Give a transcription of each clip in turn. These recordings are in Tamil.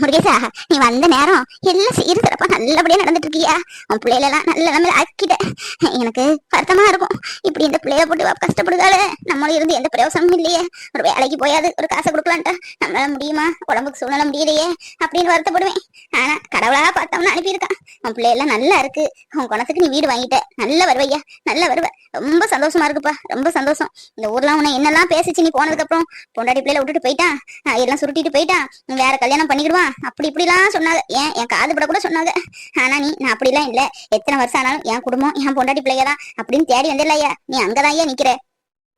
முருகேசா நீ வந்த நேரம் எல்லாம் சீர்திறப்பா நல்லபடியா நடந்துட்டு இருக்கியா உன் பிள்ளைகளெல்லாம் நல்ல நிலைமையில ஆக்கிட்ட. எனக்கு வருத்தமா இருக்கும். இப்படி இந்த பிள்ளைய போட்டு கஷ்டப்படுதாலே கஷ்டப்படுதால நம்மளும் இருந்து எந்த பிரயோசனமும் இல்லையே. ஒரு வேலைக்கு போயாது ஒரு காசை கொடுக்கலான்ட்டா. நம்மளால முடியுமா? உடம்புக்கு சூழ்நிலை முடியலையே. அப்படின்னு வருத்தப்படுவேன். ஆனா கடவுளா பார்த்தவன அனுப்பியிருக்கான். உன் பிள்ளையெல்லாம் நல்லா இருக்கு. உன் குணத்துக்கு நீ வீடு வாங்கிட்ட. நல்ல வருவையா? நல்ல வருவ. ரொம்ப சந்தோஷமா இருக்குப்பா. ரொம்ப சந்தோஷம். இந்த ஊர்ல உன்னை என்னெல்லாம் பேசிச்சு நீ போனதுக்கு அப்புறம் பொண்டாட்டி பிள்ளைல விட்டுட்டு போயிட்டான் எல்லாம் சுருட்டிட்டு போயிட்டான் வேற கல்யாணம் பண்ணிக்கிடுவான் அப்படி இப்படிலாம் சொன்னாங்க. ஏன்? என் காது பட கூட சொன்னாங்க. ஆனா நீ நான் அப்படிலாம் இல்ல. எத்தனை வருஷம் ஆனாலும் என் குடும்பம் என் பொண்டாட்டி பிள்ளைங்க தான் அப்படின்னு தேடி வந்துடலையா நீ அங்கதான் ஐயா நிக்கிற.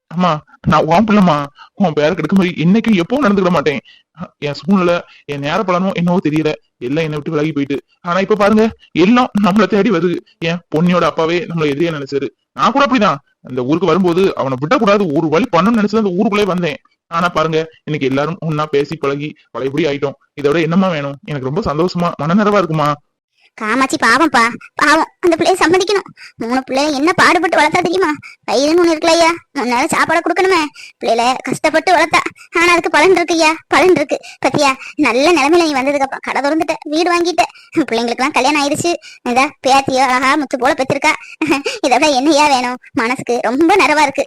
அம்மா நான் உன் பிள்ளைமா உன் பேர கெடுக்க மாதிரி என்னைக்கும் எப்பவும் நடந்துக்கிட மாட்டேன். என் சூழ்நிலை என் நேர பலனும் என்னவோ தெரியல. எல்லாம் என்னை விட்டு விலகி போயிட்டு. ஆனா இப்ப பாருங்க எல்லாம் நம்மள தேடி வருது. என் பொண்ணியோட அப்பாவே நம்மள எதிரியா நினைச்சாரு. நான் கூட அப்படிதான். அந்த ஊருக்கு வரும்போது அவனை விடக்கூடாது. ஒரு வழி பண்ணணும்னு நினைச்சு அந்த ஊருக்குள்ளே வந்தேன். ஆனா பாருங்க இன்னைக்கு எல்லாரும் ஒன்னா பேசி பழகி பழையபடி ஆயிட்டோம். இதோட என்னமா வேணும்? எனக்கு ரொம்ப சந்தோஷமா மனநிறவா இருக்குமா? காமாட்சி பாவம்ப்பா பாவம். அந்த பிள்ளைய சம்மதிக்கணும். மூணு பிள்ளைய என்ன பாடுபட்டு வளர்த்தா தெரியுமா? வயிறுன்னு ஒண்ணு இருக்குல்லையா முன்னால சாப்பாடு கொடுக்கணுமே. பிள்ளைல கஷ்டப்பட்டு வளர்த்தா. ஆனா அதுக்கு பலன் இருக்குய்யா பலன் இருக்கு. பத்தியா நல்ல நிலைமையில நீ வந்ததுக்கு அப்புறம் கடை திறந்துட்ட. வீடு வாங்கிட்ட. பிள்ளைங்களுக்கு எல்லாம் கல்யாணம் ஆயிடுச்சு. இதா பேத்தியோ அழகா முத்து போல பெற்றிருக்கா. இதோட என்னையா வேணும்? மனசுக்கு ரொம்ப நிறைவா இருக்கு.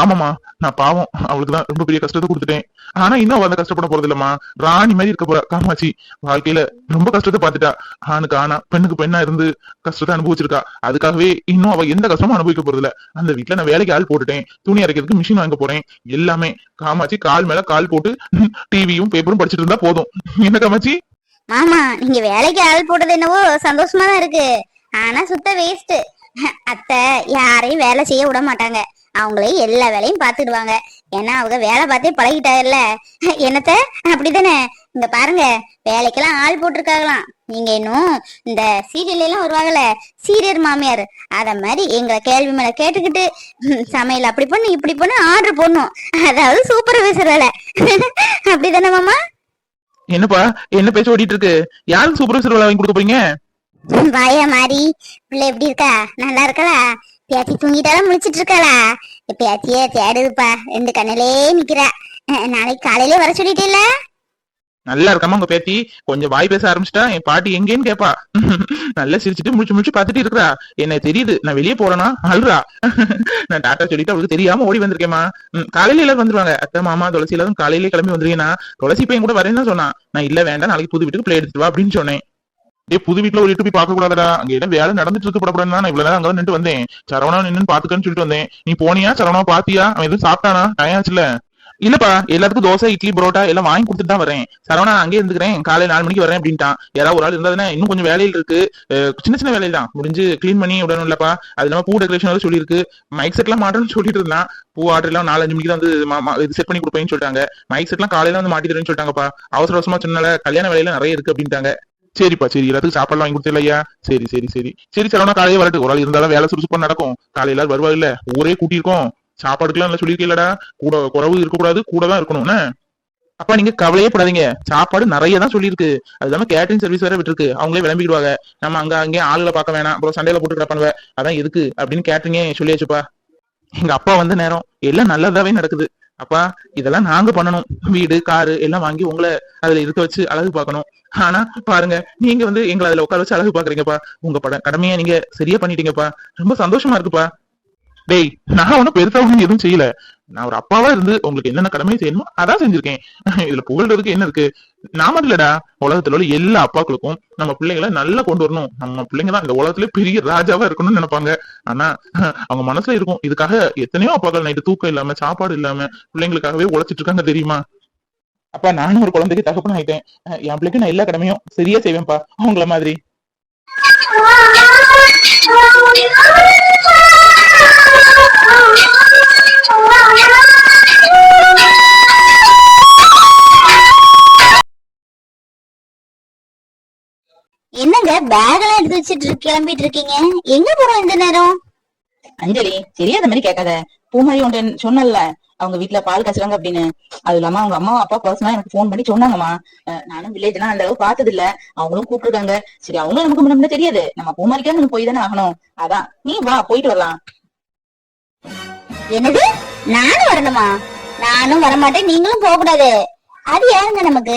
ஆமாமா நான் பாவம். அவளுக்கு தான் ரொம்ப பெரிய கஷ்டத்தை கொடுத்துட்டேன். ஆனா இன்னும் அவ அந்த கஷ்டப்பட போறது இல்லம்மா. ராணி மாதிரி இருக்க போறா காமாட்சி. வாழ்க்கையில ரொம்ப கஷ்டத்தை பார்த்துட்டா. ஆணுக்கு ஆனா பெண்ணுக்கு பெண்ணா இருந்து கஷ்டத்தை அனுபவிச்சிருக்கா. அதுக்காகவே இன்னும் அவ எந்த கஷ்டமும் அனுபவிக்க போறது இல்ல அந்த வீட்டுல நான் வேலைக்கு ஆள் போட்டுட்டேன். துணி அரைக்கிறதுக்கு மிஷின் வாங்க போறேன். எல்லாமே. காமாட்சி கால் மேல கால் போட்டு டிவியும் பேப்பரும் படிச்சிட்டு இருந்தா போதும். என்ன காமாட்சி? ஆமா நீங்க வேலைக்கு ஆள் போட்டது என்னவோ சந்தோஷமா தான் இருக்கு. ஆனா சுத்த வேஸ்ட் அத்தை யாரையும் வேலை செய்ய விட மாட்டாங்க. அவங்களே எல்லா வேலையும் பாத்துடுவாங்க ஏன்னா அவங்க வேலை பார்த்தே பழகிட்டாங்கல்ல. என்னத்த? அப்படிதானே இங்க பாருங்க வேலைக்கெல்லாம் ஆள் போட்டிருக்காங்களாம். நீங்க இன்னும் இந்த சீரியல் எல்லாம் வருவாங்கல்ல சீரியர் மாமியார் அத மாதிரி எங்களை கேள்வி மேல கேட்டுக்கிட்டு சமையல் அப்படி பண்ணு இப்படி பண்ணு ஆர்டர் பண்ணும் அதாவது சூப்பர்வைசர் வேலை. அப்படிதானே மாமா? என்னப்பா என்ன பேச்சு ஓடிட்டு இருக்கு யாருக்கு சூப்பர்வைசர் வேலை வாங்கி கொடுக்க போறீங்க? வாயா மாறி. பிள்ளை எப்படி இருக்கா? நல்லா இருக்கலா பேத்தி தூங்கிட்டாலும் முடிச்சிட்டு இருக்காளா பேத்திய தேடுதுப்பா. ரெண்டு கண்ணிலே நிக்கிறா. நாளைக்கு காலையிலே வர சொல்லிட்டேல நல்லா இருக்காம உங்க பேத்தி? கொஞ்சம் வாய் பேச ஆரம்பிச்சிட்டா என் பாட்டி எங்கேன்னு கேப்பா. நல்லா சிரிச்சுட்டு முடிச்சு முடிச்சு பாத்துட்டு இருக்கா என்ன தெரியுது நான் வெளியே போறேனா அழுறா. நான் டாட்டா சொல்லிட்டு அவளுக்கு தெரியாம ஓடி வந்திருக்கேமா காலையில எல்லாரும் வந்துருவாங்க. அத்தை மாமா துளசி எல்லாரும் காலையிலே கிளம்பி வந்துருக்கேனா? துளசி பையன் கூட வரேன்னு சொன்னா சொன்னான். நான் இல்ல வேண்டாம் நாளைக்கு புது வீட்டுக்கு பிளே எடுத்துட்டு வா அப்படின்னு சொன்னேன். ஏ புது வீட்டுல ஒரு போய் பார்க்க கூடாதடா அங்க என்ன வேலை நடந்துட்டு இருக்கு படப்படா நான் இவ்வளவு நேரம் அங்க நின்று வந்தேன். சரவணா நின்னு பாத்துக்கன்னு சொல்லிட்டு வந்தேன். நீ போனியா? சரவணா பாத்தியா அவன் எதுவும் சாப்பிட்டானா? டயாச்சுல இல்லப்பா எல்லாத்துக்கும் தோசை இட்லி பரோட்டா எல்லாம் வாங்கி கொடுத்துட்டு தான் வரேன். சரவணா நான் அங்கேயே இருந்துக்கிறேன். காலை நாலு மணிக்கு வரேன் அப்படின்ட்டான். யாராவது ஒரு ஆள் இருந்தா இன்னும் கொஞ்சம் வேலையில் இருக்கு. சின்ன சின்ன வேலையில தான். முடிஞ்சு கிளீன் பண்ணி விடணும் இல்லப்பா. அது இல்லாம பூ டெக்கரேஷன் சொல்லியிருக்கு. மைக் செட் எல்லாம் மாட்டேன்னு சொல்லிட்டு இருந்தான். பூ ஆர்டர் எல்லாம் நாலஞ்சு மணிக்கு தான் வந்து மா- இது செட் பண்ணி கொடுப்பேன்னு சொல்லிட்டாங்க. மைக் செட் எல்லாம் காலையில வந்து மாட்டி தரேன்னு சொல்லிட்டாங்கப்பா. அவசர அவசரமா சொன்னால கல்யாண வேலையில நிறைய இருக்கு அப்படின்ட்டாங்க. சரிப்பா சரி எல்லாத்துக்கும் சாப்பாடு வாங்கி கொடுத்தலையா சரி சரி சரி. சரி சரவணா காலையே வரட்டு ஒரு ஆள் இருந்தாலும் வேலை சுறுசுப்பா நடக்கும். காலையில எல்லாரும் வருவா இல்ல? ஊரே கூட்டியிருக்கோம். சாப்பாடுக்கெல்லாம் நல்லா சொல்லியிருக்கீங்களடா கூட குறவு இருக்கக்கூடாது. கூட தான் இருக்கணும் அப்பா நீங்க கவலையே படாதீங்க. சாப்பாடு நிறைய தான் சொல்லியிருக்கு. அது இல்லாம கேட்டரிங் சர்வீஸ் வேற விட்டுருக்கு. அவங்களே விளம்பிடுவாங்க நம்ம அங்க அங்கே ஆளுகளை பார்க்க வேணாம். அப்புறம் சண்டையில போட்டு கிடப்பானுவ அதான் எதுக்கு அப்படின்னு கேட்டரிங்கே சொல்லியாச்சுப்பா. எங்க அப்பா வந்த நேரம். எல்லாம் நல்லதாவே நடக்குது. அப்பா இதெல்லாம் நாங்க பண்ணணும். வீடு காரு எல்லாம் வாங்கி உங்களை அதுல இருக்க வச்சு அழகு பார்க்கணும். ஆனா பாருங்க நீங்க வந்து எங்களை அதுல உட்கார வச்சு அழகு பாக்குறீங்கப்பா உங்க படம் கடமையா நீங்க சரியா பண்ணிட்டீங்கப்பா. ரொம்ப சந்தோஷமா இருக்குப்பா. டேய் நான் ஒன்னும் பெருசா ஒண்ணும் எதுவும் செய்யல. நான் ஒரு அப்பாவா இருந்து உங்களுக்கு என்னென்ன கடமையை செய்யணுமோ அதான் செஞ்சிருக்கேன். இதுல புகழ்றதுக்கு என்ன இருக்கு? நாம இல்லடா உலகத்துல உள்ள எல்லா அப்பாக்களுக்கும் நம்ம பிள்ளைங்களை நல்லா கொண்டு வரணும். நம்ம பிள்ளைங்க தான் இந்த உலகத்துல பெரிய ராஜாவா இருக்கணும்னு நினைப்பாங்க. ஆனா அவங்க மனசுல இருக்கும் இதுக்காக எத்தனையோ அப்பாக்கள் நைட்டு தூக்கம் இல்லாம சாப்பாடு இல்லாம பிள்ளைங்களுக்காகவே உழைச்சிட்டு இருக்காங்க தெரியுமா? அப்பா நானும் ஒரு குழந்தைக்கு தகப்பன் ஆயிட்டேன். என் பிள்ளைக்கு நான் எல்லா கடமையும் சரியா செய்வேன்ப்பா. அவங்கள மாதிரி. என்னங்க பேக் எல்லாம் எடுத்து வச்சுட்டு கிளம்பிட்டு இருக்கீங்க. எங்க போறோம் இந்த நேரம்? அஞ்சலி தெரியாத மாதிரி கேட்காத. பூமாரி உன்ட்ட சொன்னல அவங்க வீட்டுல பால் காய்ச்சறாங்க அப்படின்னு. அது இல்லாம அவங்க அம்மா அப்பா பர்சனலா எனக்கு ஃபோன் பண்ணி சொன்னாங்கம்மா. நானும் வில்லேஜ் எல்லாம் அந்த அளவுக்கு பார்த்தது இல்ல அவங்களும் கூப்பிட்டுருக்காங்க. சரி அவங்களும் நமக்கு முன்ன தெரியாது. நம்ம பூமாரிக்கா நம்ம போய் தானே ஆகணும். அதான். நீ வா போயிட்டு வரலாம். என்னது? நானும் வரணுமா? நானும் வரமாட்டேன். நீங்களும் போக கூடாது அது யாருங்க நமக்கு?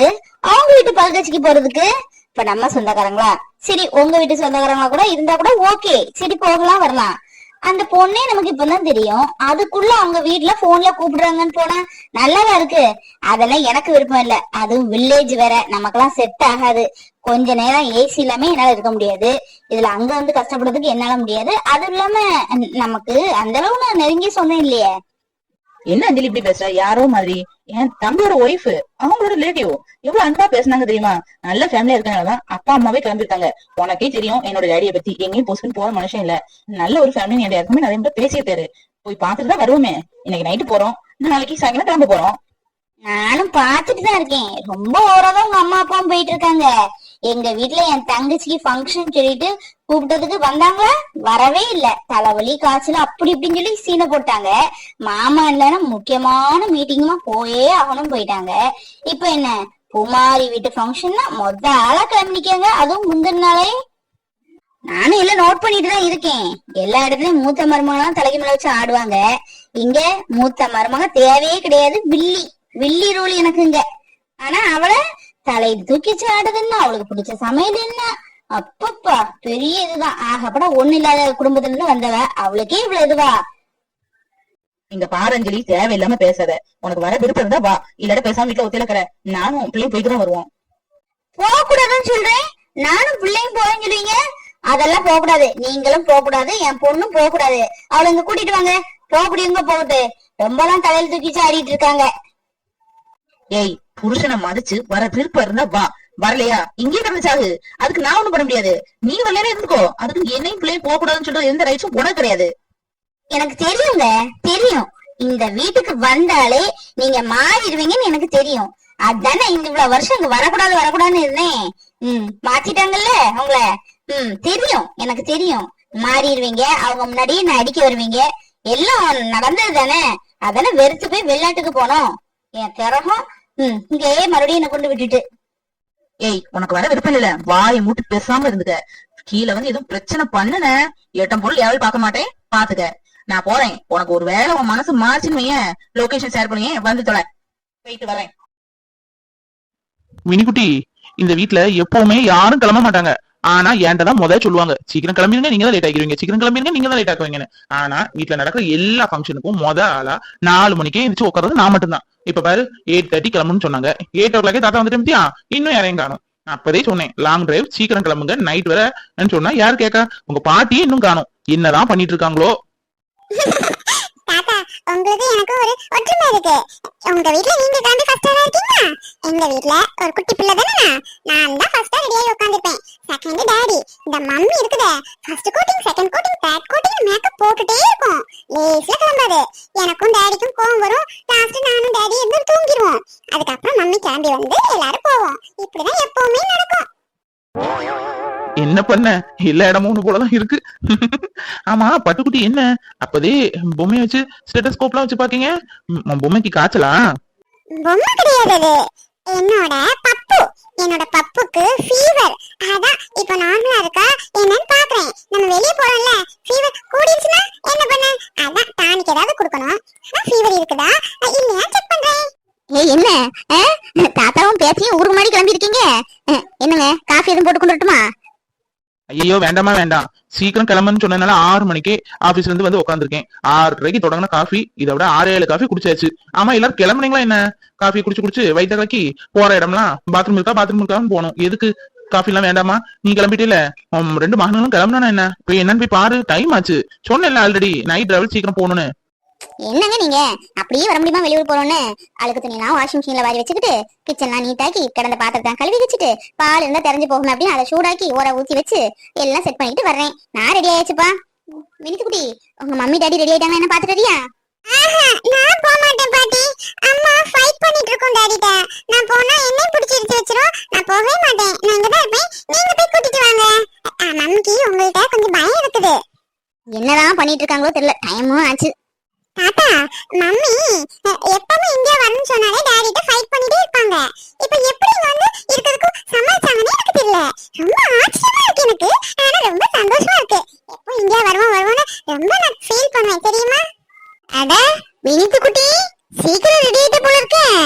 அவங்க வீட்டு பல்கட்சிக்கு போறதுக்கு? இப்ப நம்ம சொந்தக்காரங்களா? சரி உங்க வீட்டு சொந்தக்காரங்களா கூட இருந்தா கூட ஓகே சரி போகலாம் வரலாம். அந்த பொண்ணே நமக்கு இப்பதான் தெரியும். அதுக்குள்ள அவங்க வீட்டுல போன்ல கூப்பிடுறாங்கன்னு போனா நல்லாவா இருக்கு. அதெல்லாம் எனக்கு விருப்பம் இல்ல. அதுவும் வில்லேஜ் வேற. நமக்கெல்லாம் செட் ஆகாது. கொஞ்ச நேரம் ஏசி இல்லாம என்னால இருக்க முடியாது. இதுல அங்க வந்து கஷ்டப்படுறதுக்கு என்னால முடியாது. அதுவும் இல்லாம நமக்கு அந்த அளவு நான் நெருங்கிய சொந்தம் இல்லையே. என்ன அஞ்சலி இப்படி பேசுற? யாரோ மாதிரி. என் தம்பியோட ஒய்ஃப் அவங்களோட ரிலேட்டிவ் எவ்வளவு அன்பா பேசுனாங்க தெரியுமா? நல்ல ஃபேமிலியா இருக்கனாலதான் அப்பா அம்மாவே கிளம்பிருக்காங்க. உனக்கே தெரியும் என்னோட டேடியை பத்தி. எங்கேயும் போஸ்ட் போற மனுஷன் இல்ல. நல்ல ஒரு ஃபேமிலி என் யாருக்குமே நிறைய பேர் பேசியிருக்காரு போய் பார்த்துட்டு தான் வருவோமே. இன்னைக்கு நைட்டு போறோம். நாளைக்கு சாயங்காலம் கிளம்ப போறோம். நானும் பாத்துட்டு தான் இருக்கேன். ரொம்ப ஓரவா உங்க அம்மா அப்பாவும் போயிட்டு இருக்காங்க. எங்க வீட்டுல என் தங்கச்சிக்கு ஃபங்க்ஷன் சொல்லிட்டு கூப்பிட்டதுக்கு வந்தாங்களா வரவே இல்ல. தலைவலி காய்ச்சல் அப்படி இப்படின்னு சொல்லி சீனை போட்டாங்க. மாமா இல்லைன்னா முக்கியமான மீட்டிங்குமா போயே ஆகணும் போயிட்டாங்க. இப்ப என்ன? குமாரி வீட்டு ஃபங்க்ஷன்னா மொத்த ஆளா கிளம்பிக்காங்க அதுவும் முந்தின நாளே. நானும் எல்லாம் நோட் பண்ணிட்டு தான் இருக்கேன். எல்லா இடத்துலயும் மூத்த மருமகெல்லாம் தலைக்கு மேல வச்சு ஆடுவாங்க. இங்க மூத்த மருமக தேவையே கிடையாது. வில்லி. வில்லி ரூல் எனக்கு இங்க ஆனா அவளை தலை தூக்கிச்சு ஆடுதுன்னா அவளுக்கு பிடிச்ச சமையல் என்ன? அப்பப்பா பெரிய இதுதான். ஆகப்பட ஒண்ணு இல்லாத குடும்பத்துல இருந்து வந்தவ அவளுக்கே இவ்வளவு இதுவா? இங்க பாரஞ்சலி தேவையில்லாம பேசாத. உனக்கு வர விருப்பம் இருந்தா வா. இல்லாட்ட பேசாம வீட்டுல ஒத்தையில இருக்கிற நானும் பிள்ளையும் போயிட்டு தான் வருவோம். போக கூடாதுன்னு சொல்றேன். நானும் பிள்ளையும் போறேன்னு சொல்லுவீங்க அதெல்லாம் போக கூடாது நீங்களும் போக கூடாது என் பொண்ணும் போக கூடாது அவளை இங்க கூட்டிட்டு வாங்க. போக முடியுங்க போகட்டு ரொம்பலாம் தலையில தூக்கிச்சு ஆடிட்டு இருக்காங்க. ஏய் புருஷனை மதிச்சு வர விருப்பம் இருந்தா வா. வரலையா? இங்கே கிடந்து அதுக்கு நான் ஒண்ணும் பண்ண முடியாது. நீ வரலன்னு இருந்துக்கோ. அதுக்கு என்னையும் பிள்ளையும் போக கூடாதுன்னு சொல்ற எந்த ரைட்ஸும் உனக்கு கிடையாது. எனக்கு தெரியுங்க. தெரியும். இந்த வீட்டுக்கு வந்தாலே நீங்க மாறிடுவீங்கன்னு எனக்கு தெரியும். அதானே இந்த இவ்வளவு வருஷம் இங்க வரக்கூடாது வரக்கூடாதுன்னு இருந்தேன். உம் மாத்திட்டாங்கல்ல உங்கள உம் தெரியும். எனக்கு தெரியும். மாறிடுவீங்க. அவங்க முன்னாடியே நான் அடிக்க வருவீங்க. எல்லாம் நடந்தது தானே அதானே வெறுத்து போய் வெளிநாட்டுக்கு போனோம். என் கிரகம் ம் இங்கேயே மறுபடியும் என்ன கொண்டு விட்டுட்டு. ஏய் உனக்கு வர விருப்பம் இல்ல வாயை மூட்டு பேசாம இருந்துக்க. கீழே வந்து எதுவும் பிரச்சனை பண்ணுன. எட்டம் பொருள் யாரும் பார்க்க மாட்டேன். பாத்துக்க. நான் போறேன். உனக்கு ஒரு வேலை உன் மனசு மாறுச்சுன்னு லொகேஷன் ஷேர் பண்ணியே வந்து தொலை. போயிட்டு வரேன். வினிக்குட்டி இந்த வீட்ல எப்பவுமே யாரும் கிளம்ப மாட்டாங்க. ஆனா ஏன்டா தான் முதல்ல சொல்லுவாங்க சீக்கிரம் கிளம்பிடுங்க நீங்க தான் லேட் ஆகிடுவீங்க சீக்கிரம் கிளம்பிடுங்க நீங்க தான் லேட் ஆக்குவீங்கன்னு. ஆனா வீட்ல நடக்கிற எல்லா ஃபங்க்ஷனுக்கும் முத ஆளா நாலு மணிக்கே எந்திரிச்சு உட்கார்றது நான் மட்டும்தான். இப்ப பாரு எயிட் தேர்ட்டி கிளம்புன்னு சொன்னாங்க. எயிட் ஓ கிளாக்கே தாத்தா வந்துட்டு இருந்தியா இன்னும் யாரையும் காணும். அப்பதே சொன்னேன் லாங் டிரைவ் சீக்கிரம் கிளம்புங்க நைட் வர. சொன்னா யார் கேட்க உங்க பாட்டி இன்னும் காணும். என்னதான் பண்ணிட்டு இருக்காங்களோ? உங்களுக்கு எனக்கு ஒரு ஒற்றுமை இருக்கு. உங்க வீட்ல நீங்க கிளம்பி ஃபர்ஸ்டா இருக்கீங்க எங்க வீட்ல ஒரு குட்டி பிள்ளை தானே நான் தான் ஃபர்ஸ்டா ரெடியாகி உட்காந்துருப்பேன் செகண்ட் டாடி இந்த மம்மி இருக்குதே. First coating second coating third coating makeup போட்டுட்டே இருக்கும். லேஸ்ல கிளம்பாது. எனக்கும் டாடிக்கும் கோவம் வரும். லாஸ்ட் நானும் டாடி இருந்து தூங்கிடுவோம் அதுக்கப்புறம் மம்மி கிளம்பி வந்து எல்லாரும் போவோம். இப்படிதான் எப்பவுமே நடக்கும். என்ன பண்ண? எல்லா இடமும் ஒண்ணு போலதான் இருக்கு. ஆமா பட்டுக்குட்டி என்ன? அப்பதே பொம்மைய வச்சு ஸ்டெட்டஸ்கோப்லாம் வச்சு பாக்கீங்க பொம்மைக்கு காய்ச்சலா? பொம்மை கிடையாது என்னோட பப்பு. என்னோட பப்புக்கு ஃபீவர் அதான் இப்ப நார்மலா இருக்கா? என்னன்னு பாக்குறேன். நம்ம வெளிய போறோம்ல ஃபீவர் கூடிடுச்சுனா என்ன பண்ண? அதான் டானிக் ஏதாவது கொடுக்கணும். ஃபீவர் இருக்குதா? இல்லையா செக் பண்றேன். ஏய் என்ன? தாத்தாவும் பேசியும் ஊருக்கு முன்னாடி கிளம்பி இருக்கீங்க என்னங்க? காஃபி எதுவும் போட்டு கொண்டு வரட்டுமா? ஐயோ வேண்டாமா வேண்டாம். சீக்கிரம் கிளம்புன்னு சொன்னதுனால ஆறு மணிக்கே ஆபீஸ்ல இருந்து வந்து உட்காந்துருக்கேன் ஆறரைக்கு தொடங்கின காஃபி இதை விட ஆறு ஏழு காஃபி குடிச்சாச்சு. ஆமா எல்லாரும் கிளம்புனீங்களா என்ன? காஃபி குடிச்சு குடிச்சு வயிற்று கலக்கி போற இடம்லாம் பாத்ரூம் இருக்கா பாத்ரூம் இருக்கான்னு போகணும் எதுக்கு? காஃபி எல்லாம் வேண்டாமா? நீ கிளம்பிட்டே ரெண்டு மகனும் கிளம்புனா என்ன? போய் என்னன்னு போய் பாரு டைம் ஆச்சு. சொன்னேன்ல ஆல்ரெடி நைட் டிராவல் சீக்கிரம் போகணும்னு. என்னங்க நீங்க? அப்படியே வர முடியுமா வெளியூர் போறோம்னு? அழுக்கு துணிலாம் வாஷிங் மிஷின்ல வாரி வச்சுக்கிட்டு கிச்சன்லாம் நீட்டாக்கி கிடந்த பாத்திரத்தை கழுவி வச்சுட்டு பால் இருந்தா தெரிஞ்சு போகணும் அப்படின்னு அதை சூடாக்கி ஊற ஊத்தி வச்சு எல்லாம் செட் பண்ணிட்டு வர்றேன். நான் ரெடி ஆயாச்சுப்பா. மினிக்குட்டி உங்க மம்மி டாடி ரெடி ஆயிட்டாங்க என்ன பாத்துட்டு நான் போக மாட்டேன் பாட்டி. அம்மா ஃபைட் பண்ணிட்டு இருக்கோம் டாடிட்ட நான் போனா என்னை பிடிச்சி எடுத்து வச்சிரும் நான் போகவே மாட்டேன். நான் இங்க தான் இருப்பேன். நீங்க போய் கூட்டிட்டு வாங்க. மம்மிக்கு உங்கள்கிட்ட கொஞ்சம் பயம் இருக்குது. என்னதான் பண்ணிட்டு இருக்காங்களோ தெரியல. டைமும் ஆச்சு. தாத்தா மம்மி எப்பவுமே இந்தியா வரணும்னு சொன்னாலே டாடி கிட்ட ஃபைட் பண்ணிட்டே இருப்பாங்க. இப்போ எப்படி வந்து இருக்கிறதுக்கு சமாளிச்சாங்கன்னு எனக்கு தெரியல. ரொம்ப ஆச்சரியமா இருக்கு எனக்கு. ஆனா ரொம்ப சந்தோஷமா இருக்கு. எப்போ இந்தியா வருவோம் வருவோம்னு ரொம்ப நான் ஃபீல் பண்ணுவேன் தெரியுமா? அட வினித்து குட்டி சீக்கிரம் ரெடி ஆயிட்ட போல இருக்கேன்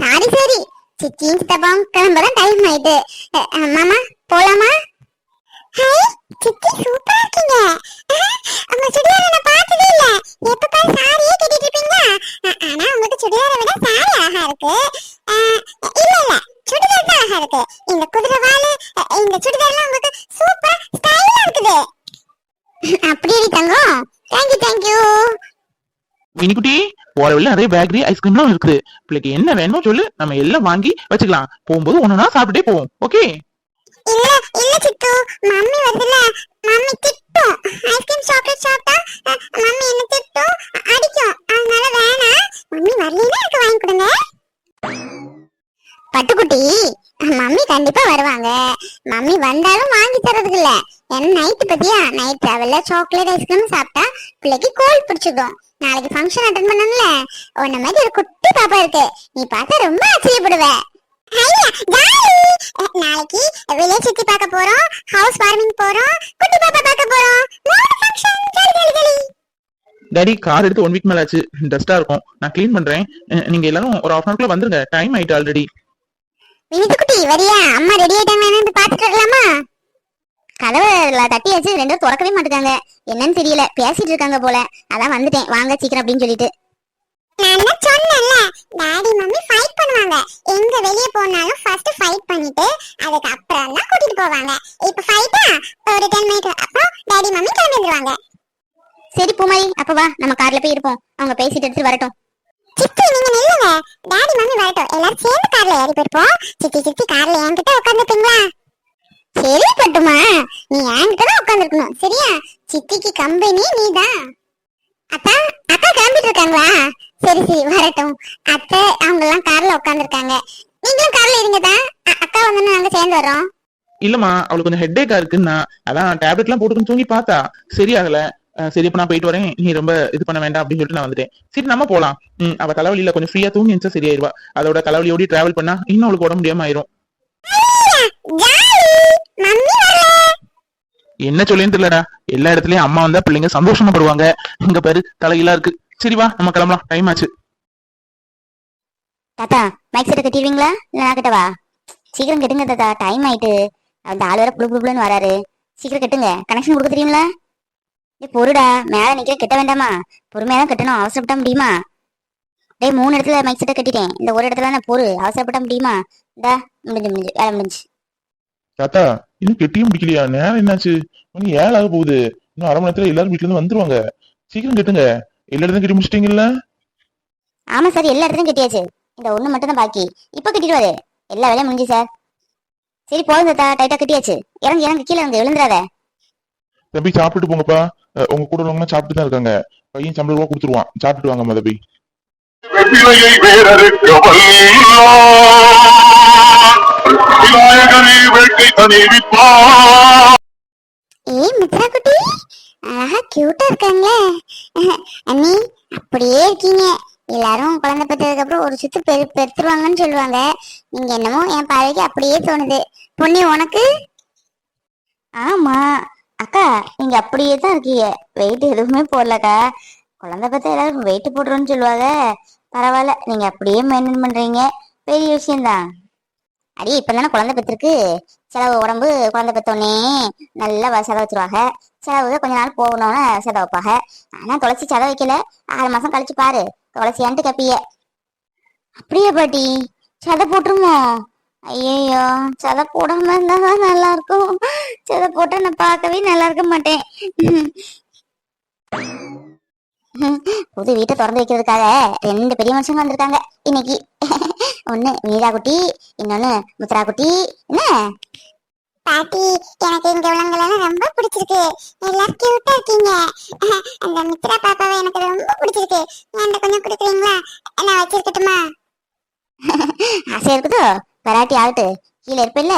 சாரி சாரி சிச்சியும் சித்தப்பாவும் கிளம்பதான் டைம் ஆயிட்டு. மாமா போலாமா? ஹாய் சித்தி சூப்பரா இருக்கீங்க. அஹ், உங்க சுடிதார நான் பார்த்ததே இல்ல. எப்ப பாரு சாரியே கட்டிட்டு இருப்பீங்க ஆனா உங்களுக்கு சுடிதாரை விட சாரி அழகா இருக்கு. அஹ், இல்ல இல்ல சுடிதார் தான் அழகா இருக்கு. இந்த குதிரை வாலு அஹ், இந்த சுடிதார்லாம் உங்களுக்கு சூப்பரா ஸ்டைலா இருக்குது. அப்படியே தங்கம் தேங்க்யூ தேங்க்யூ மினிக்குட்டி போற வழியில நிறைய பேக்கரி ஐஸ்கிரீம்லாம் இருக்குது. பிள்ளைக்கு என்ன வேணுமோ சொல்லு. நம்ம எல்லாம் வாங்கி வச்சுக்கலாம். போகும்போது ஒண்ணுனா சாப்பிட்டே போவோம். ஓகே இல்ல இல்ல சித்து. மம்மி வருதுல மம்மி திட்டும். ஐஸ்கிரீம் சாக்லேட் சாப்பிட்டா மம்மி என்ன திட்டும்? அடிக்கும். அதனால வேணாம் மம்மி வரலைன்னா எனக்கு வாங்கி கொடுங்க. பட்டுக்குட்டி மம்மி கண்டிப்பா வருவாங்க. மம்மி வந்தாலும் வாங்கி தரதுக்கு இல்ல. ஏன்னா நைட்டு பத்தியா? நைட் டிராவல்ல சாக்லேட் ஐஸ்கிரீம் சாப்பிட்டா பிள்ளைக்கு கோல்ட் பிடிச்சிடும் நாளைக்கு ஃபங்க்ஷன் அட்டன் பண்ணணும்ல. உன்ன மாதிரி ஒரு குட்டி பாப்பா இருக்கு. நீ பார்த்தா ரொம்ப ஆச்சரியப்படுவ. ஐயா, ஜாலி! நாளைக்கு வில்லேஜ் சுத்தி பார்க்க போறோம். ஹவுஸ் வார்மிங் போறோம். குட்டி பாப்பா பார்க்க போறோம். மூணு function jolly jolly jolly. Daddy car எடுத்து ஒன் வீக் மேல ஆச்சு. டஸ்டா இருக்கும். நான் க்ளீன் பண்றேன். நீங்க எல்லாரும் ஒரு ஹாஃப் அன் வந்துருங்க. டைம் ஆயிட்டு ஆல்ரெடி வினிது குட்டி வரியா? அம்மா ரெடி ஆயிட்டாங்க என்னன்னு பாத்துட்டு வரலாமா கதவை தட்டியாச்சு ரெண்டு பேரும் திறக்கவே மாட்டேங்காங்க என்னன்னு தெரியல. பேசிட்டு இருக்காங்க போல. அதான் வந்துட்டேன். வாங்க சீக்கிரம் அப்படின்னு சொல்லிட்டு. நான் சொன்னேன்ல. டாடி மம்மி ஃபைட் பண்ணுவாங்க. எங்க வெளிய போனாலும் ஃபர்ஸ்ட் ஃபைட் பண்ணிட்டு அதுக்கு அப்புறம் தான் கூட்டிட்டு போவாங்க. இப்ப ஃபைட்டா ஒரு 10 மினிட் அப்புறம் டாடி மம்மி கிளம்பி வந்துருவாங்க. சரி பூமாரி அப்ப வா. நம்ம கார்ல போய் இருப்போம். அவங்க பேசிட்டு எடுத்துட்டு வரட்டும். சித்தி நீங்க நில்லுங்க. டாடி மம்மி வரட்டும். எல்லாரும் சேர்ந்து கார்ல ஏறி போயிருப்போம். சித்தி சித்தி கார்ல என்கிட்ட உட்காந்துப்பீங்களா சரி பட்டுமா நீ என்கிட்ட தான் உட்காந்துருக்கணும் சரியா? சித்திக்கு கம்பெனி நீதான். அத்தா அக்கா கிளம்பிட்டு இருக்காங்களா? சரி சரி வரட்டும். அத்தை அவங்க எல்லாம் கார்ல உட்காந்துருக்காங்க நீங்களும் கார்ல இருங்க தான் அக்கா வந்து நாங்க சேர்ந்து வர்றோம். இல்லம்மா அவளுக்கு கொஞ்சம் ஹெட்டேக்கா இருக்குன்னா அதான் டேப்லெட் எல்லாம் போட்டுக்கணும் தூங்கி பார்த்தா சரியாகல. சரி அப்ப நான் போயிட்டு வரேன். நீ ரொம்ப இது பண்ண வேண்டாம் அப்படின்னு சொல்லிட்டு நான் வந்துட்டேன். சரி நம்ம போலாம். ம் அவ தலைவலியில கொஞ்சம் ஃப்ரீயா தூங்கி இருந்துச்சா சரியாயிருவா. அதோட தலைவலியோடி டிராவல் பண்ணா இன்னும் அவளுக்கு உடம்பு முடியாம ஆயிரும். என்ன சொல்லேன்னு தெரியலடா. எல்லா இடத்துலயும் அம்மா வந்தா பிள்ளைங்க சந்தோஷமா படுவாங்க. இங்க பாரு தலையிலா இருக்கு. சரி வா நம்ம கிளம்பலாம். டைம் ஆச்சு. தாத்தா மைக் செட்டை கட்டிடுவீங்களா? இல்ல நான் கிட்டவா? சீக்கிரம் கட்டுங்க தாத்தா டைம் ஆயிட்டு. அந்த ஆள் வேற புளு புளு புளுன்னு வராரு. சீக்கிரம் கட்டுங்க. கனெக்ஷன் கொடுக்க தெரியுங்களா ஏ பொருடா மேல நிக்கிற கட்ட வேண்டாமா? பொறுமையா தான் கட்டணும். அவசரப்பட்டா முடியுமா? டேய் மூணு இடத்துல மைக் செட்டை கட்டிட்டேன். இந்த ஒரு இடத்துல நான் பொறு. அவசரப்பட்டா முடியுமா? இந்தா முடிஞ்சு முடிஞ்சு. வேலை முடிஞ்சு. தாத்தா இன்னும் கெட்டியும் பிடிக்கலையா நேரம் என்னாச்சு? மணி ஏழு ஆக போகுது. இன்னும் அரை மணி நேரத்துல எல்லாரும் வீட்டுல இருந்து வந்துருவாங்க. சீக்கிரம் கட்டுங்க. எல்லா இடத்தையும் கட்டி முடிச்சிட்டீங்கல்ல? ஆமா சார் எல்லா இடத்துலயும் கட்டியாச்சு. இந்த ஒண்ணு மட்டும் தான் பாக்கி. இப்ப கட்டிடுவாரு. எல்லா வேலையும் முடிஞ்சு சார். சரி போதும் தாத்தா. டைட்டா கட்டியாச்சு. இறங்கு இறங்கு. கீழே இறங்கு. விழுந்துடாத தம்பி சாப்பிட்டுட்டு போங்கப்பா. உங்க கூட உள்ளவங்க சாப்பிட்டு தான் இருக்காங்க. பையன் சம்பளம் ரூபா கொடுத்துருவான். சாப்பிட்டுட்டு வாங்க மதபி ஏய் மித்ரா குட்டி அழகா கியூட்டா இருக்காங்களே. அண்ணி அப்படியே இருக்கீங்க. எல்லாரும் குழந்தை பெற்றதுக்கு அப்புறம் ஒரு சுத்து பெரு பெருத்துருவாங்கன்னு சொல்லுவாங்க. நீங்க என்னமோ என் பார்வைக்கு அப்படியே தோணுது. பொண்ணு உனக்கு? ஆமா. அக்கா நீங்க அப்படியே தான் இருக்கீங்க. வெயிட் எதுவுமே போடலக்கா. குழந்தை பார்த்தா எல்லாரும் வெயிட் போடுறோன்னு சொல்லுவாங்க. பரவாயில்ல நீங்க அப்படியே மெயின்டைன் பண்றீங்க. பெரிய விஷயம்தான். அடி இப்ப தானே குழந்தை பெற்றிருக்கு. செலவு உடம்பு குழந்தை பெற்றோடனே நல்லா வசதா வச்சிருவாங்க. செலவு கொஞ்ச நாள் போகணும்னு செத வைப்பாங்க ஆனா துளசி செத வைக்கல. ஆறு மாசம் கழிச்சு பாரு. துளசியான்ட்டு கப்பிய. அப்படியே பாட்டி? செத போட்டுருமோ? ஐயோ செத போடாம இருந்தா நல்லா இருக்கும் செத போட்டா நான் பார்க்கவே நல்லா இருக்க மாட்டேன். புது வீட்டை திறந்து வைக்கிறதுக்காக ரெண்டு பெரிய மனுஷங்க வந்திருக்காங்க இன்னைக்கு. ஒண்ணு மீரா குட்டி இன்னொன்னு முத்ரா குட்டி என்ன? பாட்டி எனக்கு இங்க உள்ளவங்களெல்லாம் ரொம்ப பிடிச்சிருக்கு. எல்லாரும் கியூட்டா இருக்கீங்க. அந்த மித்ரா பாப்பாவை எனக்கு ரொம்ப பிடிச்சிருக்கு. என்கிட்ட கொஞ்சம் கொடுக்குறீங்களா? நான் வச்சிருக்கட்டுமா? ஆசையா இருக்குதோ? பராட்டி ஆகட்டு. கீழே இருப்பில்ல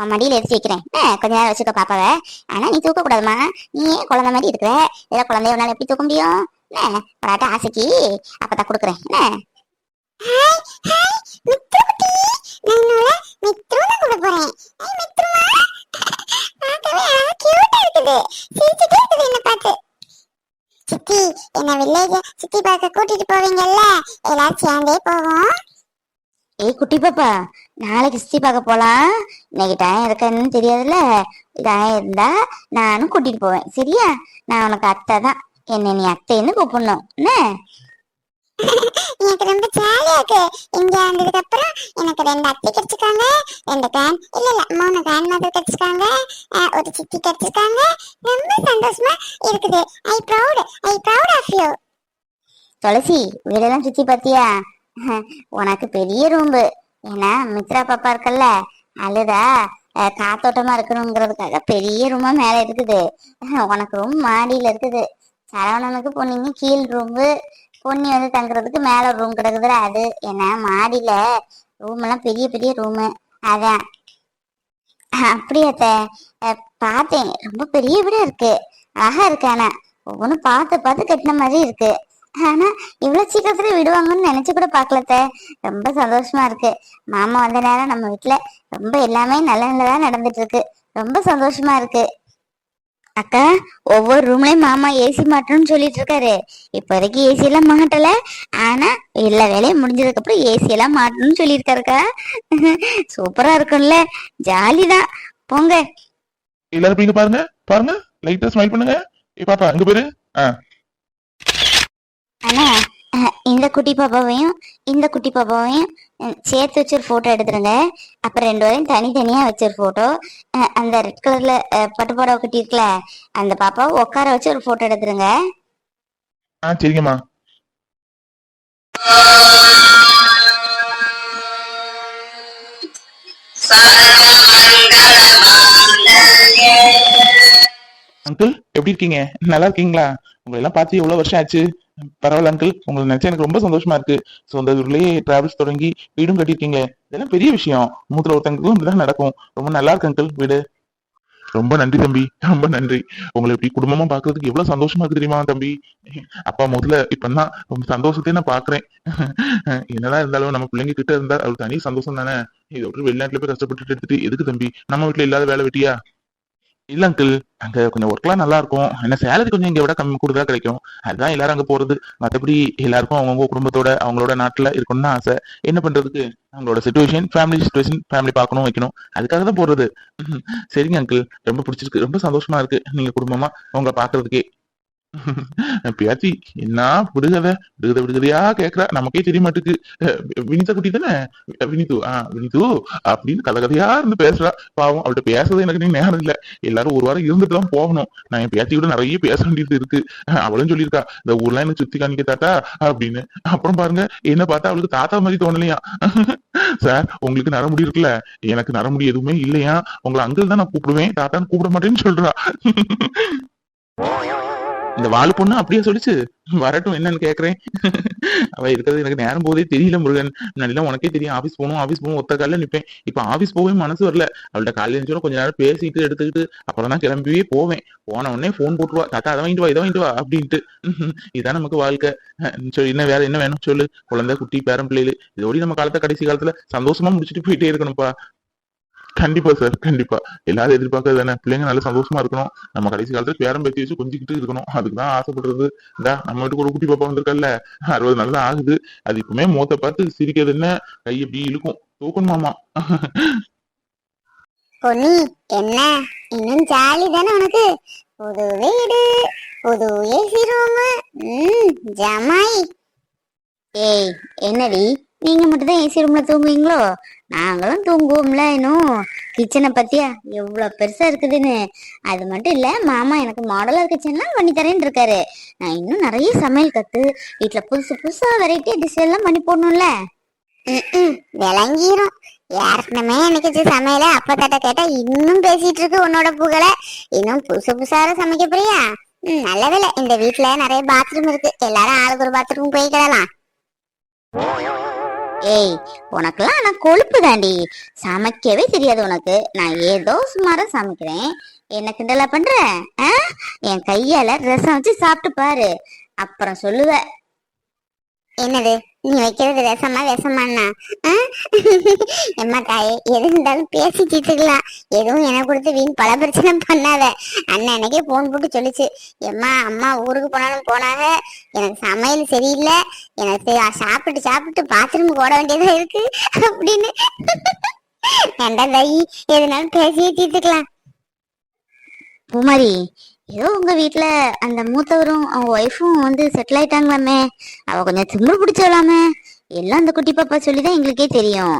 உன் மடியில எடுத்து வைக்கிறேன். கொஞ்ச நேரம் வச்சுக்கோ பாப்பாவை. ஆனா நீ தூக்க கூடாதுமா நீ ஏன் குழந்தை மாதிரி இருக்கிற? ஏதோ குழந்தைய உன்னால எப்படி தூக்க முடியும்? என்ன ஆசைக்கு அப்பதான் கொடுக்குறேன். என்ன என்ன பார்த்து சித்தி சுத்தி பார்க்க கூட்டிட்டு போவீங்கல்ல எல்லாரும் சேர்ந்தே போவோம் ஏய் குட்டி பாப்பா நாளைக்கு சுத்தி பார்க்க போலாம். இன்னைக்கு டைம் இருக்கான்னு தெரியாதுல்ல? டைம் இருந்தா நானும் கூட்டிட்டு போவேன். சரியா? நான் உனக்கு அத்தை தான் என்ன நீ அத்தைன்னு கூப்பிடணும். என்ன? எனக்கு ரொம்ப ஜாலியா இருக்கு. இங்க வந்ததுக்கு அப்புறம் எனக்கு ரெண்டு அத்தை கிடைச்சிருக்காங்க ரெண்டு கிராண்ட் இல்ல இல்ல மூணு கிராண்ட் மதர் கிடைச்சிருக்காங்க ஒரு சித்தி கிடைச்சிருக்காங்க. ரொம்ப சந்தோஷமா இருக்குது. I proud I proud of you Thulasi வீடெல்லாம் சுத்தி பார்த்தியா? உனக்கு பெரிய ரூம்பு ஏன்னா மித்ரா பாப்பா இருக்கல்ல அழுதா காத்தோட்டமா இருக்கணுங்கிறதுக்காக பெரிய ரூமா மேல இருக்குது. உனக்கு ரூம் மாடியில இருக்குது. சரவணனுக்கு போனீங்க கீழ் ரூம்பு பொன்னி வந்து தங்குறதுக்கு மேல ரூம் கிடக்குதுல அது ஏன்னா மாடியில ரூம் எல்லாம் பெரிய பெரிய ரூமு அதான். அப்படியாத்த பார்த்தேன். ரொம்ப பெரிய வீடா இருக்கு. அழகா இருக்கு ஆனா. ஒவ்வொன்றும் பார்த்து பார்த்து கட்டின மாதிரி இருக்கு. ஆனா இவ்வளவு சீக்கிரத்துல விடுவாங்கன்னு நினைச்சு கூட பாக்கலத்த ரொம்ப சந்தோஷமா இருக்கு. மாமா வந்த நேரம் நம்ம வீட்டுல ரொம்ப எல்லாமே நல்ல நல்லதா நடந்துட்டு இருக்கு. ரொம்ப சந்தோஷமா இருக்கு. அக்கா ஒவ்வொரு ரூம்லயும் மாமா ஏசி மாட்டணும்னு சொல்லிட்டு இருக்காரு. இப்போதைக்கு ஏசி எல்லாம் மாட்டல. ஆனா எல்லா வேலையும் முடிஞ்சதுக்கு அப்புறம் ஏசி எல்லாம் மாட்டணும்னு சொல்லியிருக்காருக்கா. சூப்பரா இருக்கும்ல. ஜாலிதான். போங்க. எல்லாரும் இங்க பாருங்க. பாருங்க. லைட்டா ஸ்மைல் பண்ணுங்க. ஏ பாப்பா இங்க பேரு? அஹ், இந்த குட்டி பாப்பாவையும் இந்த குட்டி பாப்பாவையும் சேர்த்து வச்சு ஒரு ஃபோட்டோ எடுத்துருங்க. அப்புறம் ரெண்டு பேரையும் தனித்தனியாக வச்சு ஒரு ஃபோட்டோ அந்த ரெட் கலரில் பட்டு புடவை கட்டியிருக்கல அந்த பாப்பாவை உட்கார வச்சு ஒரு ஃபோட்டோ எடுத்துருங்க. ஆ சரிங்கம்மா. அங்கிள் எப்படி இருக்கீங்க? நல்லா இருக்கீங்களா? உங்களை எல்லாம் பார்த்து எவ்வளவு வருஷம் ஆச்சு? பரவாயில்ல அங்கிள் உங்களை நினைச்சா எனக்கு ரொம்ப சந்தோஷமா இருக்கு. சொந்த ஊர்லயே டிராவல்ஸ் தொடங்கி வீடும் கட்டியிருக்கீங்க இதெல்லாம் பெரிய விஷயம். மூத்துல ஒருத்தங்களுக்கும் இப்படிதான் நடக்கும். ரொம்ப நல்லா இருக்கு அங்கிள் வீடு. ரொம்ப நன்றி தம்பி. ரொம்ப நன்றி. உங்களை இப்படி குடும்பமா பாக்குறதுக்கு எவ்வளவு சந்தோஷமா இருக்கு தெரியுமா தம்பி? அப்பா முதல்ல இப்பதான் ரொம்ப சந்தோஷத்தையும் நான் பாக்குறேன் என்னதான் இருந்தாலும் நம்ம பிள்ளைங்க கிட்ட இருந்தா அது தனி சந்தோஷம் தானே? இதை விட்டு வெளிநாட்டுல போய் கஷ்டப்பட்டு எடுத்துட்டு எதுக்கு தம்பி? நம்ம வீட்டுல இல்லாத வேலை வெட்டியா? இல்ல அங்கிள் அங்க கொஞ்சம் ஒர்க்லாம் நல்லா இருக்கும். என்ன சேலரி கொஞ்சம் இங்க விட கம்மி கூடுதலா கிடைக்கும். அதுதான் எல்லாரும் அங்க போறது. மத்தபடி எல்லாருக்கும் அவங்கவுங்க குடும்பத்தோட அவங்களோட நாட்டுல இருக்கணும்னு ஆசை. என்ன பண்றதுக்கு? அவங்களோட சுச்சுவேஷன் ஃபேமிலி சுச்சுவேஷன் ஃபேமிலி பார்க்கணும் வைக்கணும். அதுக்காக தான் போறது. சரிங்க அங்கிள் ரொம்ப பிடிச்சிருக்கு. ரொம்ப சந்தோஷமா இருக்கு. நீங்க குடும்பமா உங்களை பாக்குறதுக்கே பேத்தி என்ன விடுகதை? விடுகதை விடுகதையா கேக்குறா? நமக்கே தெரிய மாட்டுக்கு வினிதா குட்டி தானே? வினிது ஆஹ் வினிது அப்படின்னு கதை கதையா இருந்து பேசுறா. பாவம் அவள்கிட்ட பேசுறது எனக்கு நீ நேரம் இல்ல. எல்லாரும் ஒரு வாரம் இருந்துட்டு தான் போகணும். நான் என் பேத்தி கூட நிறைய பேச வேண்டியது இருக்கு. அஹ் அவளும் சொல்லியிருக்கா இந்த ஊர்லாம் எனக்கு சுத்தி காணிக்க தாத்தா? அப்படின்னு. அப்புறம் பாருங்க என்ன பார்த்தா அவளுக்கு தாத்தா மாதிரி தோணலையா? சார் உங்களுக்கு நரமுடி இருக்குல்ல? எனக்கு நரமுடி எதுவுமே இல்லையா? உங்களை அங்கிள் தான் நான் கூப்பிடுவேன். தாத்தான்னு கூப்பிட மாட்டேன்னு சொல்றா. இந்த வாழு பொண்ணு அப்படியே சொல்லிச்சு வரட்டும் என்னன்னு கேக்குறேன். அவ இருக்கிறது எனக்கு நேரம் போதே தெரியல முருகன். நல்லா உனக்கே தெரியும் ஆபீஸ் போகணும் ஆபீஸ் போகணும் ஒத்த காலில் நிப்பேன். இப்ப ஆபீஸ் போகவே மனசு வரல. அவள்கிட்ட காலையில இருந்துச்சோட கொஞ்ச நேரம் பேசிட்டு எடுத்துக்கிட்டு அப்புறம் தான் கிளம்பியே போவேன். போன உடனே போன் போட்டுருவா தாத்தா அதை வாங்கிட்டு வா இதை வாங்கிட்டு வா அப்படின்ட்டு. இதுதான் இதான் நமக்கு வாழ்க்கை. சொல்லி என்ன வேற என்ன வேணும் சொல்லு. குழந்தை குட்டி பேரம் பிள்ளைகள். இதோடய நம்ம காலத்தை கடைசி காலத்துல சந்தோஷமா முடிச்சுட்டு போயிட்டே இருக்கணும்ப்பா. கண்டிப்பா சார் கண்டிப்பா. எல்லாரும் எதிர்பார்க்கறது தானே? பிள்ளைங்க நல்ல சந்தோஷமா இருக்கணும். நம்ம கடைசி காலத்துல பேரம் பேத்தி வச்சு கொஞ்சிக்கிட்டு இருக்கணும். அதுக்குதான் ஆசைப்படுறது. இந்தா நம்ம வீட்டுக்கு ஒரு குட்டி பாப்பா வந்திருக்கல அறுபது நாள் தான் ஆகுது. அது இப்பவுமே மூத்த பார்த்து சிரிக்கிறது என்ன? கை எப்படி இழுக்கும். தூக்கணுமாமா பொன்னி என்ன? இன்னும் ஜாலி தானே உனக்கு? புது வீடு புது ஏசி ரூம். ம் ஜமாய். ஏய் என்னடி? நீங்க மட்டும் தான் ஏசி ரூம்ல தூங்குவீங்களோ? நாங்களும் தூங்குவோம்ல இன்னும். கிச்சனை பத்தியா? எவ்வளவு பெருசா இருக்குதுன்னு. அது மட்டும் இல்ல மாமா எனக்கு மாடலர் கிச்சன்லாம் பண்ணி தரேன்னு இருக்காரு. நான் இன்னும் நிறைய சமையல் கத்து வீட்டுல புதுசு புதுசா வெரைட்டி டிஷ் எல்லாம் பண்ணி போடணும்ல. விளங்கிரும். ஏற்கனவே எனக்கு சமையல அப்பா தட்ட கேட்டா இன்னும் பேசிட்டு இருக்கு உன்னோட புகழ. இன்னும் புதுசு புதுசாக சமைக்க போறியா? ம் நல்ல வேலை. இந்த வீட்டுல நிறைய பாத்ரூம் இருக்கு. எல்லாரும் ஆளுக்கு ஒரு பாத்ரூம் போய்க்கிடலாம் ஏய் உனக்கெல்லாம் ஆனா கொழுப்பு தாண்டி சமைக்கவே தெரியாது உனக்கு. நான் ஏதோ சுமாரா சமைக்கிறேன். என்ன கிண்டலா பண்ற? என் கையால ரசம் வச்சு சாப்பிட்டு பாரு. அப்புறம் சொல்லுவ. என்னது? நீ வைக்கிறது விஷமா விஷமாண்ணா எம்மா தாயே எது இருந்தாலும் பேசி தீர்த்துக்கலாம் எதுவும் எனக்கு கொடுத்து வீண் பல பிரச்சனை பண்ணாத. அண்ணன் அன்னைக்கே போன் போட்டு சொல்லிச்சு. எம்மா அம்மா ஊருக்கு போனாலும் போனாங்க. எனக்கு சமையல் சரியில்லை. எனக்கு சாப்பிட்டு சாப்பிட்டு பாத்ரூம் ஓட வேண்டியதா இருக்கு. அப்படின்னு. வேண்டாம் தாயி எதுனாலும் பேசியே தீர்த்துக்கலாம் பூமாரி ஏதோ உங்க வீட்ல அந்த மூத்தவரும் அவங்க ஒய்ஃபும் வந்து செட்டில் ஆயிட்டாங்களாமே. அவ கொஞ்சம் திமிரு பிடிச்சவளாமே. எல்லாம் அந்த குட்டி பாப்பா சொல்லிதான் எங்களுக்கே தெரியும்.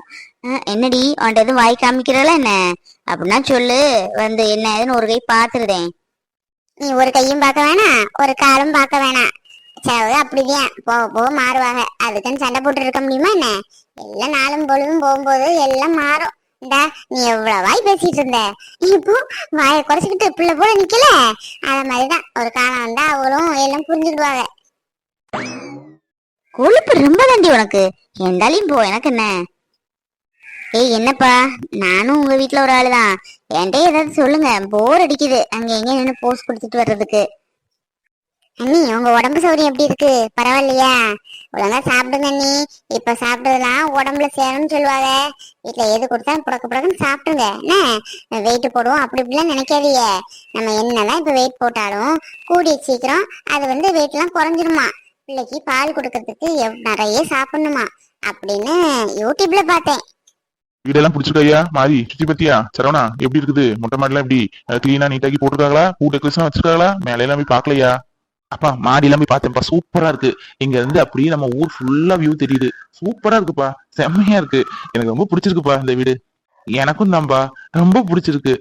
என்னடி அவன்கிட்ட எதுவும் வாய் காமிக்கிறாளா என்ன? அப்படின்னா சொல்லு. வந்து என்ன ஏதுன்னு ஒரு கை பாத்துருதேன். நீ ஒரு கையும் பார்க்க வேணாம் ஒரு காலும் பார்க்க வேணாம் சவு அப்படிதான் போக போக மாறுவாங்க. அதுக்குன்னு சண்டை போட்டு இருக்க முடியுமா என்ன? எல்லாம் நாளும் பொழுதும் போகும்போது எல்லாம் மாறும். டா நீ எவ்வளவு வாய் பேசிட்டு இருந்த இப்போ வாய குறைச்சிக்கிட்டு பிள்ளை போல நிக்கல. அத மாதிரிதான் ஒரு காலம் வந்தா அவங்களும் எல்லாம் புரிஞ்சுக்கிடுவாங்க. கொழுப்பு ரொம்ப தண்டி உனக்கு. எந்தாலையும் போ எனக்கு என்ன? ஏய் என்னப்பா? நானும் உங்க வீட்டுல ஒரு ஆளுதான். என்கிட்ட ஏதாவது சொல்லுங்க. போர் அடிக்குது. அங்க எங்க நின்று போஸ்ட் கொடுத்துட்டு வர்றதுக்கு. அண்ணி உங்க உடம்பு சௌரியம் எப்படி இருக்கு? பரவாயில்லையா? ஒழுங்கா சாப்பிடுங்க அண்ணி. இப்ப சாப்பிட்டதெல்லாம் உடம்புல சேரும்னு சொல்லுவாங்க. வீட்டுல எது கொடுத்தா புடக்கு புடக்குன்னு சாப்பிடுங்க என்ன? வெயிட் போடுவோம். அப்படி இப்படிலாம் நினைக்காதீங்க. நம்ம என்னதான் இப்ப வெயிட் போட்டாலும் கூடிய சீக்கிரம் அது வந்து வெயிட் எல்லாம் குறைஞ்சிருமா? பிள்ளைக்கு பால் கொடுக்கறதுக்கு நிறைய சாப்பிடணுமா? அப்படின்னு யூடியூப்ல பார்த்தேன். வீடெல்லாம் பிடிச்சிருக்கா மாறி சுத்தி பத்தியா? சரவணா எப்படி இருக்குது? மொட்டை மாடிலாம் எப்படி? கிளீனா நீட்டாக்கி போட்டிருக்காங்களா? பூ டெக்கரேஷன் வச்சிருக்காங்களா? மேலே எல்லாம் போய் பார்க்கலையா? அப்பா மாடி எல்லாம் போய் பார்த்தேன்ப்பா. சூப்பரா இருக்கு. இங்க இருந்து அப்படியே நம்ம ஊர் ஃபுல்லா வியூ தெரியுது. சூப்பரா இருக்குப்பா. செம்மையா இருக்கு. எனக்கு ரொம்ப பிடிச்சிருக்குப்பா இந்த வீடு. எனக்கும் தான்பா. ரொம்ப பிடிச்சிருக்கு.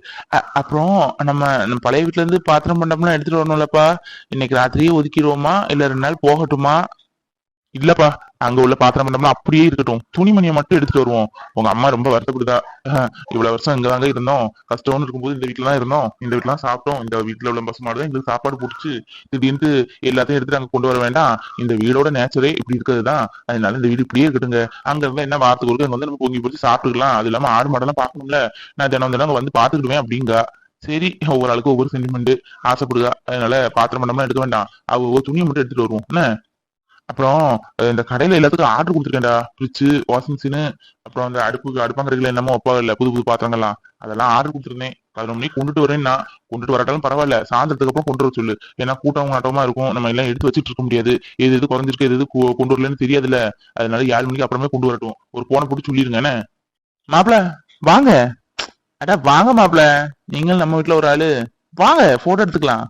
அப்புறம் நம்ம நம்ம பழைய வீட்ல இருந்து பாத்திரம் பண்டம்லாம் எடுத்துட்டு வரணும்லப்பா. இன்னைக்கு ராத்திரியே ஒதுக்கிடுவோமா? இல்ல ரெண்டு நாள் போகட்டுமா? இல்லப்பா அங்க உள்ள பாத்திரம் பண்டம்லாம் அப்படியே இருக்கட்டும். துணிமணியை மட்டும் எடுத்துட்டு வருவோம். உங்க அம்மா ரொம்ப வருத்தப்படுதா? இவ்வளவு வருஷம் இங்க தாங்க இருந்தோம். கஷ்டம்னு இருக்கும்போது இந்த வீட்டுல தான் இருந்தோம். இந்த வீட்டுல தான் சாப்பிட்டோம். இந்த வீட்டுல உள்ள பசு மாடுதான் எங்களுக்கு சாப்பாடு பிடிச்சி திடீர்னு எல்லாத்தையும் எடுத்துட்டு அங்க கொண்டு வர வேண்டாம். இந்த வீடோட நேச்சரே இப்படி இருக்கிறது தான் அதனால இந்த வீடு இப்படியே இருக்கட்டுங்க அங்க இருந்தா என்ன வாரத்துக்கு கொடுக்க அங்க வந்து நம்ம பொங்கி பிடிச்சி சாப்பிட்டுக்கலாம். அது இல்லாம ஆடு மாடெல்லாம் பார்க்கணும்ல. நான் தினம் தினம் வந்து பாத்துக்கிடுவேன் அப்படிங்க. சரி ஒவ்வொரு ஆளுக்கும் ஒவ்வொரு சென்டிமெண்ட் ஆசைப்படுதா? அதனால பாத்திரம் பண்ணாம எடுக்க வேண்டாம். அவ ஒவ்வொரு துணியை மட்டும் எடுத்துட்டு வருவோம். என்ன? அப்புறம் இந்த கடையில எல்லாத்துக்கும் ஆர்டர் கொடுத்துருக்கேன்டா. ஃப்ரிட்ஜு வாஷிங் மிஷின் அப்புறம் அந்த அடுப்புக்கு அடுப்பாங்கரைகள் என்னமோ வைப்பாங்க இல்லை புது புது பாத்திரங்கள்லாம். அதெல்லாம் ஆர்டர் கொடுத்துருந்தேன். பதினொன்று மணிக்கு கொண்டுட்டு வரேன்னா கொண்டுட்டு வரட்டாலும் பரவாயில்ல. சாயந்தரத்துக்கு அப்புறம் கொண்டு வர சொல்லு. ஏன்னா கூட்டம் நாட்டமா இருக்கும். நம்ம எல்லாம் எடுத்து வச்சுட்டு இருக்க முடியாது. எது எது குறைஞ்சிருக்கு எது எது கொ- கொண்டு வரலன்னு தெரியாதுல்ல. அதனால ஏழு மணிக்கு அப்புறமே கொண்டு வரட்டும். ஒரு போனை போட்டு சொல்லிருங்க மாப்பிள வாங்க. அடா வாங்க மாப்பிள. நீங்களும் நம்ம வீட்டுல ஒரு ஆளு. வாங்க போட்டோ எடுத்துக்கலாம்.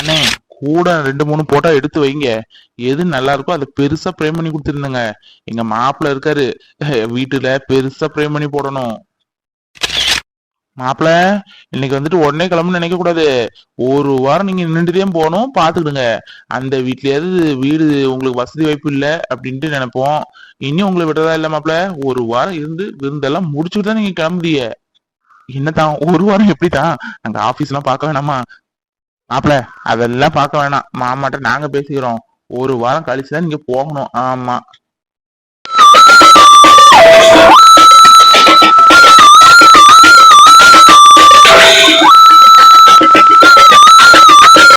அண்ணே. கூட ரெண்டு மூணு போட்டோ எடுத்து வைங்க. எது நல்லா இருக்கோ அதை பெருசா பிரேம் பண்ணி கொடுத்துருந்தங்க. எங்க மாப்பிள்ள இருக்காரு. வீட்டுல பெருசா பிரேம் பண்ணி போடணும். மாப்பிள்ள இன்னைக்கு வந்துட்டு உடனே கிளம்புன்னு நினைக்க கூடாது. ஒரு வாரம் நீங்க நின்றுதே போகணும் பாத்துக்கிடுங்க அந்த வீட்லயாவது வீடு உங்களுக்கு வசதி வாய்ப்பு இல்ல அப்படின்ட்டு நினைப்போம். இனி உங்களை விடுறதா இல்ல மாப்பிள்ள? ஒரு வாரம் இருந்து விருந்தெல்லாம் முடிச்சுட்டு தான் நீங்க கிளம்புறீங்க. என்னதான் ஒரு வாரம் எப்படிதான் அங்க ஆபீஸ் எல்லாம் பார்க்க வேணாமா? மாப்பிள அதெல்லாம் பார்க்க வேணாம். மாமாட்ட நாங்க பேசிக்கிறோம். ஒரு வாரம் கழிச்சுதான் நீங்க போகணும். ஆமா.